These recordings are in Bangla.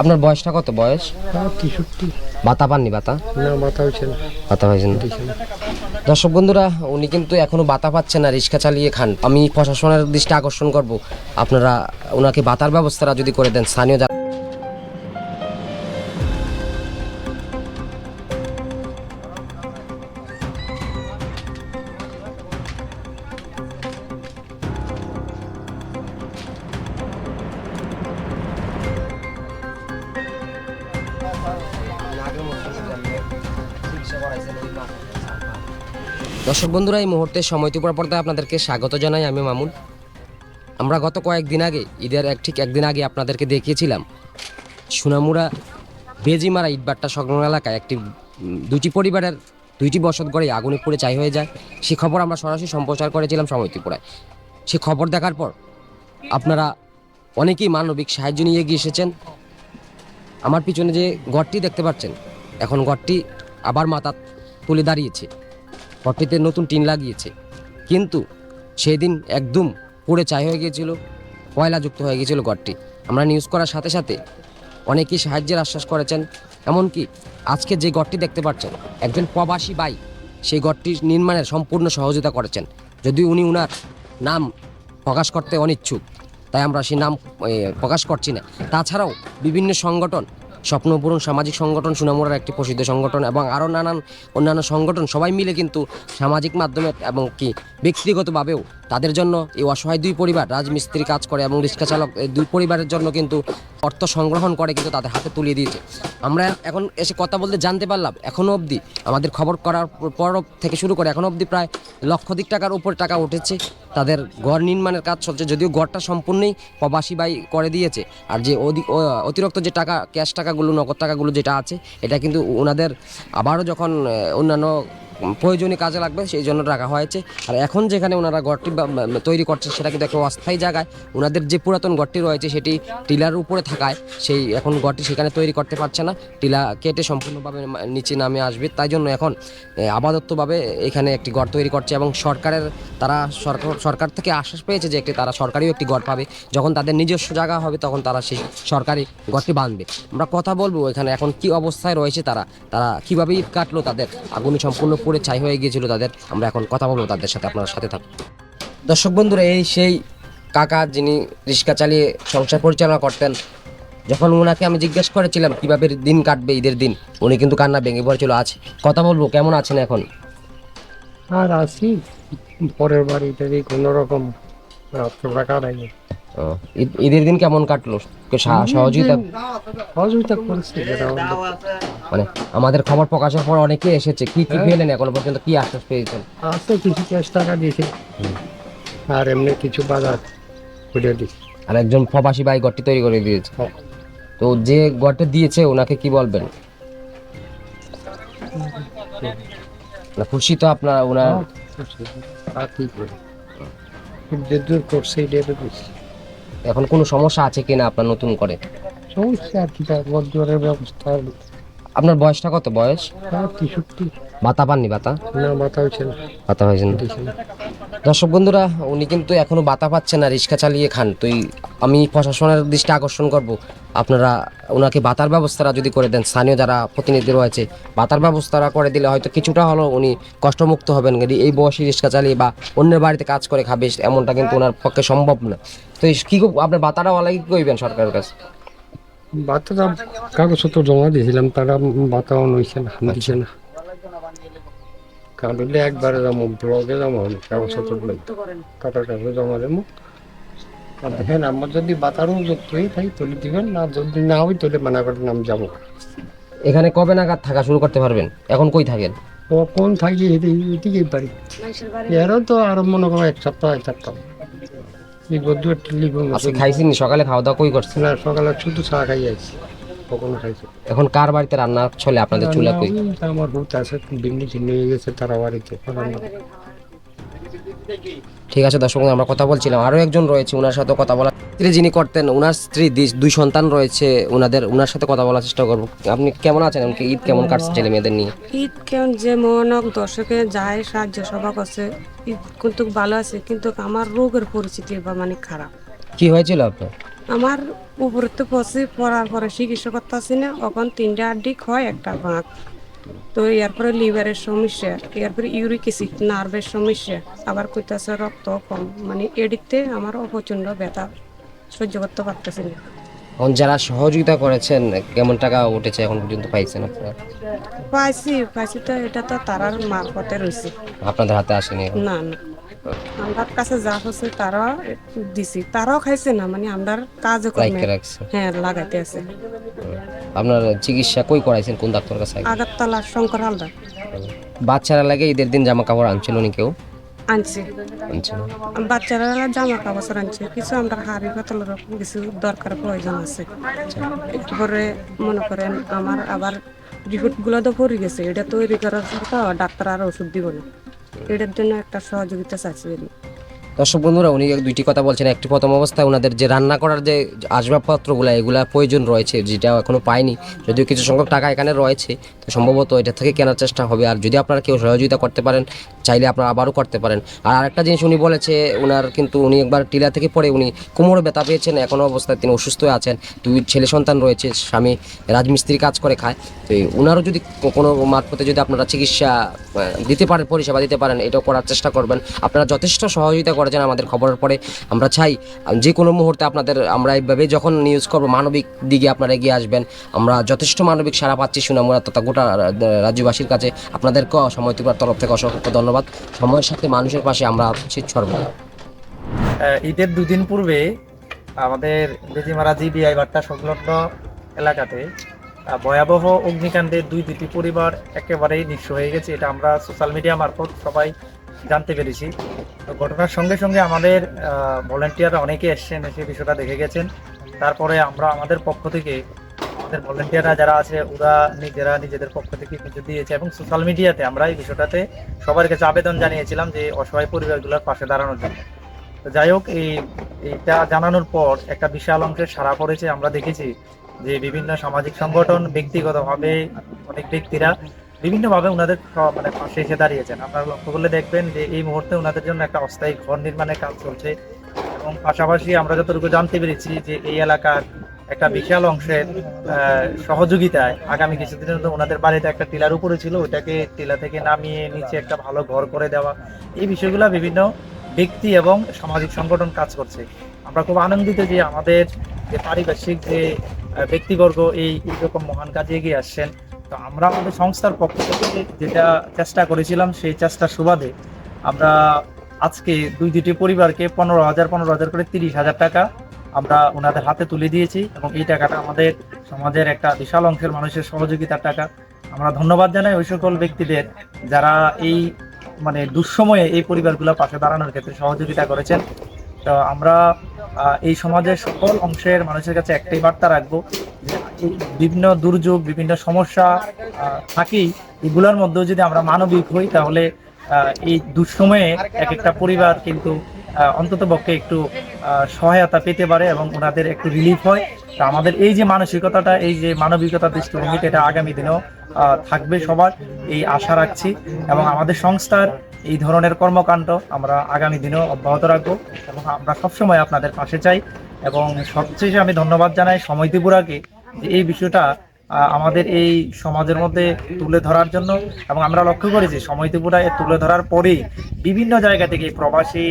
আপনার বয়সটা কত বয়স? তেষট্টি। বাতা পাননি বাতা? না মাথা হয়েছে না। হয়েছেন দর্শক বন্ধুরা উনি কিন্তু এখনও বাতা পাচ্ছেন না রিক্সা চালিয়ে খান। আমি প্রশাসনের দৃষ্টি আকর্ষণ করব। আপনারা ওনাকে বাতার ব্যবস্থাটা যদি করে দেন স্থানীয় দর্শক বন্ধুরা, এই মুহূর্তে সময় ত্রিপুরা পর্দায় আপনাদেরকে স্বাগত জানাই আমি মামুন। আমরা গত কয়েকদিন আগে, ঈদের এক ঠিক একদিন আগে আপনাদেরকে দেখিয়েছিলাম, সোনামুড়া বেজিমারা ইটবাট্টা সংলগ্ন এলাকায় একটি দুটি পরিবারের দুইটি বসত গড়ে আগুনে পুড়ে চাই হয়ে যায়। সে খবর আমরা সরাসরি সম্প্রচার করেছিলাম সময় সে খবর দেখার পর আপনারা অনেকেই মানবিক সাহায্য নিয়ে এগিয়ে এসেছেন। আমার পিছনে যে ঘরটি দেখতে পাচ্ছেন, এখন ঘরটি আবার মাথা তুলে দাঁড়িয়েছে। ঘরটিতে নতুন টিন লাগিয়েছে। কিন্তু সেই দিন একদম পুড়ে চাই হয়ে গিয়েছিল কয়লাযুক্ত হয়ে গিয়েছিল ঘরটি। আমরা নিউজ করার সাথে সাথে অনেকেই সাহায্যের আশ্বাস করেছেন, এমনকি আজকে যে ঘরটি দেখতে পাচ্ছেন, একজন প্রবাসী বাই সেই ঘরটি নির্মাণের সম্পূর্ণ সহযোগিতা করেছেন। যদি উনি উনার নাম প্রকাশ করতে অনিচ্ছুক, তাই আমরা সেই নাম প্রকাশ করছি না। তাছাড়াও বিভিন্ন সংগঠন স্বপ্নপূরণ সামাজিক সংগঠন, সুনামুরার একটি প্রসিদ্ধ সংগঠন এবং আরও নানান অন্যান্য সংগঠন সবাই মিলে কিন্তু সামাজিক মাধ্যমে এবং কি ব্যক্তিগতভাবেও তাদের জন্য এই অসহায় দুই পরিবার, রাজমিস্ত্রি কাজ করে এবং রিক্সা চালক, এই দুই পরিবারের জন্য কিন্তু অর্থ সংগ্রহণ করে কিন্তু তাদের হাতে তুলিয়ে দিয়েছে। আমরা এখন এসে কথা বলতে জানতে পারলাম এখনও অবধি আমাদের খবর করার পর থেকে শুরু করে এখনও অবধি প্রায় লক্ষাধিক টাকার উপর টাকা উঠেছে। তাদের ঘর নির্মাণের কাজ চলছে, যদিও ঘরটা সম্পূর্ণই প্রবাসী বাই করে দিয়েছে। আর যে অতিরিক্ত যে টাকা, ক্যাশ টাকাগুলো নগদ টাকাগুলো যেটা আছে এটা কিন্তু ওনাদের আবারও যখন অন্যান্য প্রয়োজনীয় কাজে লাগবে, সেই জন্য রাখা হয়েছে। আর এখন যেখানে ওনারা ঘরটি তৈরি করছে, সেটা কিন্তু একটা অস্থায়ী জায়গায়। ওনাদের যে পুরাতন ঘরটি রয়েছে, সেটি টিলার উপরে থাকায় সেই এখন ঘরটি সেখানে তৈরি করতে পারছে না। টিলা কেটে সম্পূর্ণভাবে নিচে নামে আসবে। তাই জন্য এখন আপাততভাবে এখানে একটি ঘর তৈরি করছে এবং সরকারের তারা সরকার সরকার থেকে আশ্বাস পেয়েছে যে একটি, তারা সরকারিও একটি ঘর পাবে। যখন তাদের নিজস্ব জায়গা হবে, তখন তারা সেই সরকারি ঘরটি বাঁধবে আমরা কথা বলব এখানে এখন কি অবস্থায় রয়েছে তারা তারা কীভাবে ঈদ কাটলো তাদের আগুনে সম্পূর্ণ পুড়ে ছাই হয়ে গিয়েছিল তাদের। আমরা এখন কথা বলব তাদের সাথে আপনার সাথে থাকুন। দর্শক বন্ধুরা এই সেই কাকা যিনি রিক্সা চালিয়ে সংসার পরিচালনা করতেন যখন ওনাকে আমি জিজ্ঞেস করেছিলাম কীভাবে দিন কাটবে ঈদের দিন উনি কিন্তু কান্না ভেঙে পড়েছিল। আছে কথা বলব কেমন আছেন এখন? আর আসি পরের বাড়িতে কোনো রকম রাত্র টাকা নাই ও, ঈদ- ঈদের দিন কেমন কাটলো? সহযোগিতা সহযোগিতা করছি। মানে আমাদের খবর প্রকাশের পর অনেকে এসেছে। কি কি পেলেন এখনও পর্যন্ত? কি আশ্বাস পেয়েছেন? আছে কিছু ক্যাশ টাকা দিয়েছে। আর এমনি কিছু বাজার করে দিছি আর একজন প্রবাসী ভাই ঘরটি তৈরি করে দিয়েছে। হ্যাঁ। তো যে ঘরটা দিয়েছে ওনাকে কি বলবেন? না খুশি তো আপনার ওনার আর কি করে দূর করছে এটা এখন কোনো সমস্যা আছে কিনা আপনার নতুন করে? সমস্যা আর কি জ্বরের ব্যবস্থা। আপনার বয়সটা কত বয়স? আর তেষট্টি। বাতা পাননি বাতা? না মাথা হয়েছে না। না। দর্শক বন্ধুরা উনি কিন্তু এখনও বাতা পাচ্ছেন না রিক্সা চালিয়ে খান। তুই এই- আমি প্রশাসনের দৃষ্টি আকর্ষণ করব। আপনারা ওনাকে বাতার ব্যবস্থাটা যদি করে দেন স্থানীয় যারা প্রতিনিধি রয়েছে বাতার ব্যবস্থাটা করে দিলে হয়তো কিছুটা হলেও উনি কষ্টমুক্ত হবেন। কিন্তু এই বয়সী রিক্সা চালিয়ে বা অন্যের বাড়িতে কাজ করে খাবে এমনটা কিন্তু ওনার পক্ষে সম্ভব না। তো কি আপনার বাতাটা ওলা কি কইবেন সরকারের কাছে? বাচ্চাটা কাগজপত্র জমা দিয়েছিলাম তারা বাতাও নইছে না দিছে না। কারণ একবারে যাব ব্লগে আমি কাগজপত্র কাটার কাগজ জমা দেবো। দেখেন আমার যদি বাতারও যুক্ত হয়ে থাকি তুলে দিবেন। না যদি না হয় তুলে মানা করেন আমি যাব। এখানে কবে নাগাদ থাকা শুরু করতে পারবেন? এখন কই থাকেন? ও কোন থাকি এদিকেই পারি। এরও তো আরও মনে করো এক সপ্তাহ এক সপ্তাহ। টেলিফোন আজকে খাইছেন সকালে খাওয়া দাওয়া কই করছেন? না সকালে শুধু চা খাই আছি। কখনো খাইছি এখন কার বাড়িতে রান্না চলে আপনাদের চুলা কই? আমার ভূত আছে বিন্নি চিন্নি হয়ে গেছে তারা বাড়িতে। রান্না ঠিক আছে দর্শক আমরা কথা বলছিলাম। আরও একজন রয়েছে ওনার সাথে কথা বলা তিনি যিনি করতেন ওনার স্ত্রী দুই সন্তান রয়েছে ওনাদের ওনার সাথে কথা বলার চেষ্টা করব। আপনি কেমন আছেন? এমনকি ঈদ কেমন কাটছে ছেলে মেয়েদের নিয়ে? ঈদ কেমন যে যেমন দর্শকে যায় সাহায্য সভা করছে ঈদ কিন্তু ভালো আছে কিন্তু আমার রোগের পরিস্থিতি বা মানে খারাপ। কি হয়েছিল আপনার? আমার উপরে তো পড়ছি পড়ার পরে চিকিৎসা করতেছি না এখন তিনটা হয় একটা ভাঁক তো এরপরে লিভারের সমস্যা এরপরে ইউরিক অ্যাসিড নার্ভের সমস্যা আবার কইতাছে রক্ত কম। মানে এডিতে আমার প্রচণ্ড ব্যথা সহ্য করতে পারতেছি না। এখন যারা সহযোগিতা করেছেন কেমন টাকা উঠেছে এখন পর্যন্ত পাইছেন আপনারা? পাইছি পাইছি তো এটা তো তারার মারফতে রয়েছে আপনাদের হাতে আসেনি না না। আমার কাছে যা হচ্ছে তারা দিছি। তারাও খাইছে না মানে আমার কাজে কর্মে হ্যাঁ লাগাইতে আছে। আপনার চিকিৎসা কই করাইছেন কোন ডাক্তার কাছে আগে? আগারতলা শঙ্কর হালদার। বাচ্চারা লাগে ঈদের দিন জামা কাপড় আনছিল নি কেউ? আনছি। বাচ্চারা জামা কাপড় আনছে। কিছু আমরা হাড়ি পাতলের কিছু দরকার প্রয়োজন আছে। এরপরে মনে করেন আমার আবার রিপোর্টগুলো তো পড়ে গেছে। এটা তৈরি করার ডাক্তার আর ওষুধ দিব না। এটার জন্য একটা সহযোগিতা আমি। দর্শক বন্ধুরা, উনি দুইটি কথা বলছেন। একটি প্রথম অবস্থায় ওনাদের যে রান্না করার যে আসবাবপত্রগুলো, এগুলা প্রয়োজন রয়েছে, যেটা এখনও পায়নি যদিও কিছু সংখ্যক টাকা এখানে রয়েছে, তো সম্ভবত এটা থেকে কেনার চেষ্টা হবে। আর যদি আপনারা কেউ সহযোগিতা করতে পারেন, চাইলে আপনারা আবারও করতে পারেন। আর আরেকটা জিনিস উনি বলেছে ওনার কিন্তু উনি একবার টিলা থেকে পড়ে উনি কোমরে ব্যথা পেয়েছেন এখনও অবস্থায় তিনি অসুস্থ আছেন। দুই ছেলে সন্তান রয়েছে, স্বামী রাজমিস্ত্রি কাজ করে খায়। তো ওনারও যদি কোনো মারফতে যদি আপনারা চিকিৎসা দিতে পারেন, পরিষেবা দিতে পারেন, এটাও করার চেষ্টা করবেন। আপনারা যথেষ্ট সহযোগিতা করেছেন, আমাদের খবরের পরে আমরা চাই, যে কোনো মুহূর্তে আপনাদের আমরা এইভাবে যখন নিউজ করব, মানবিক দিকে আপনারা এগিয়ে আসবেন। আমরা যথেষ্ট মানবিক সারা পাচ্ছি সুনামুরা তথা গোটা রাজ্যবাসীর কাছে। আপনাদেরকেও সময় ত্রিপুরার তরফ থেকে অসংখ্য ধন্যবাদ। সময়ের সাথে মানুষের পাশে আমরা আছি সর্বদা ঈদের দুদিন পূর্বে আমাদের বেজিমারা জিবিআই বার্তা সংলগ্ন এলাকাতে ভয়াবহ অগ্নিকাণ্ডে দুই দুটি পরিবার একেবারেই নিঃস্ব হয়ে গেছে। এটা আমরা সোশ্যাল মিডিয়া মারফত সবাই জানতে পেরেছি। তো ঘটনার সঙ্গে সঙ্গে আমাদের ভলেন্টিয়াররা অনেকে এসছেন, এসে বিষয়টা দেখে গেছেন। তারপরে আমরা আমাদের পক্ষ থেকে, আমাদের ভলেন্টিয়াররা যারা আছে, ওরা নিজেরা নিজেদের পক্ষ থেকে কিছু দিয়েছে এবং সোশ্যাল মিডিয়াতে আমরা এই বিষয়টাতে সবার কাছে আবেদন জানিয়েছিলাম যে অসহায় পরিবারগুলোর পাশে দাঁড়ানোর জন্য। তো যাই হোক, এই, এইটা জানানোর পর একটা বিশাল অংশের সারা পড়েছে। আমরা দেখেছি যে বিভিন্ন সামাজিক সংগঠন ব্যক্তিগতভাবে অনেক ব্যক্তিরা বিভিন্নভাবে ওনাদের মানে পাশে এসে দাঁড়িয়েছেন। আপনারা লক্ষ্য করলে দেখবেন যে এই মুহূর্তে ওনাদের জন্য একটা অস্থায়ী ঘর নির্মাণের কাজ চলছে এবং পাশাপাশি আমরা যতটুকু জানতে পেরেছি যে এই এলাকার একটা বিশাল অংশের সহযোগিতায় আগামী কিছুদিনের মধ্যে ওনাদের বাড়িতে একটা টিলার উপরে ছিল, ওইটাকে টিলা থেকে নামিয়ে নিচে একটা ভালো ঘর করে দেওয়া। এই বিষয়গুলো বিভিন্ন ব্যক্তি এবং সামাজিক সংগঠন কাজ করছে। আমরা খুব আনন্দিত যে আমাদের যে পারিপার্শ্বিক যে ব্যক্তিবর্গ এই এরকম মহান কাজে এগিয়ে আসছেন। তো আমরা আমাদের সংস্থার পক্ষ থেকে যেটা চেষ্টা করেছিলাম, সেই চেষ্টার সুবাদে আমরা আজকে দুই দুটি পরিবারকে পনেরো হাজার পনেরো হাজার করে তিরিশ হাজার টাকা আমরা ওনাদের হাতে তুলে দিয়েছি এবং এই টাকাটা আমাদের সমাজের একটা বিশাল অংশের মানুষের সহযোগিতার টাকা। আমরা ধন্যবাদ জানাই ওই সকল ব্যক্তিদের যারা এই মানে দুঃসময়ে এই পরিবারগুলো পাশে দাঁড়ানোর ক্ষেত্রে সহযোগিতা করেছেন। তো আমরা এই সমাজের সকল অংশের মানুষের কাছে একটাই বার্তা রাখব যে বিভিন্ন দুর্যোগ, বিভিন্ন সমস্যা থাকেই এগুলোর মধ্যেও যদি আমরা মানবিক হই, তাহলে এই দুঃসময়ে এক একটা পরিবার কিন্তু অন্তত পক্ষে একটু সহায়তা পেতে পারে এবং ওনাদের একটু রিলিফ হয়। তা আমাদের এই যে মানসিকতাটা, এই যে মানবিকতার দৃষ্টিভঙ্গিটা এটা আগামী দিনেও থাকবে সবার, এই আশা রাখছি। এবং আমাদের সংস্থার এই ধরনের কর্মকাণ্ড আমরা আগামী দিনেও অব্যাহত রাখব এবং আমরা সবসময় আপনাদের পাশে চাই। এবং সবচেয়ে আমি ধন্যবাদ জানাই সময় ত্রিপুরাকে। এই বিষয়টা আমাদের এই সমাজের মধ্যে তুলে ধরার জন্য এবং আমরা লক্ষ্য করেছি সময় ত্রিপুরা তুলে ধরার পরেই বিভিন্ন জায়গা থেকে প্রবাসী,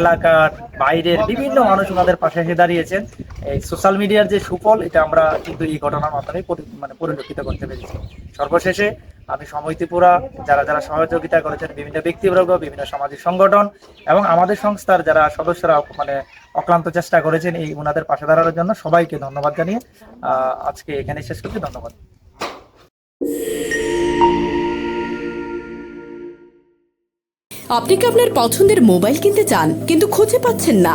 এলাকার, বাইরের বিভিন্ন মানুষ ওনাদের পাশে এসে দাঁড়িয়েছেন। এই সোশ্যাল মিডিয়ার যে সুফল, এটা আমরা কিন্তু এই ঘটনার মাধ্যমে মানে পরিলক্ষিত করতে পেরেছি। সর্বশেষে আমি সময় ত্রিপুরা, যারা যারা সহযোগিতা করেছেন বিভিন্ন ব্যক্তিবর্গ, বিভিন্ন সামাজিক সংগঠন এবং আমাদের সংস্থার যারা সদস্যরা মানে অক্লান্ত চেষ্টা করেছেন এই ওনাদের পাশে দাঁড়ানোর জন্য সবাইকে ধন্যবাদ জানিয়ে আজকে এখানে শেষ করছি, ধন্যবাদ। আপনি কি আপনার পছন্দের মোবাইল কিনতে চান, কিন্তু খুঁজে পাচ্ছেন না?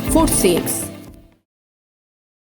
Four six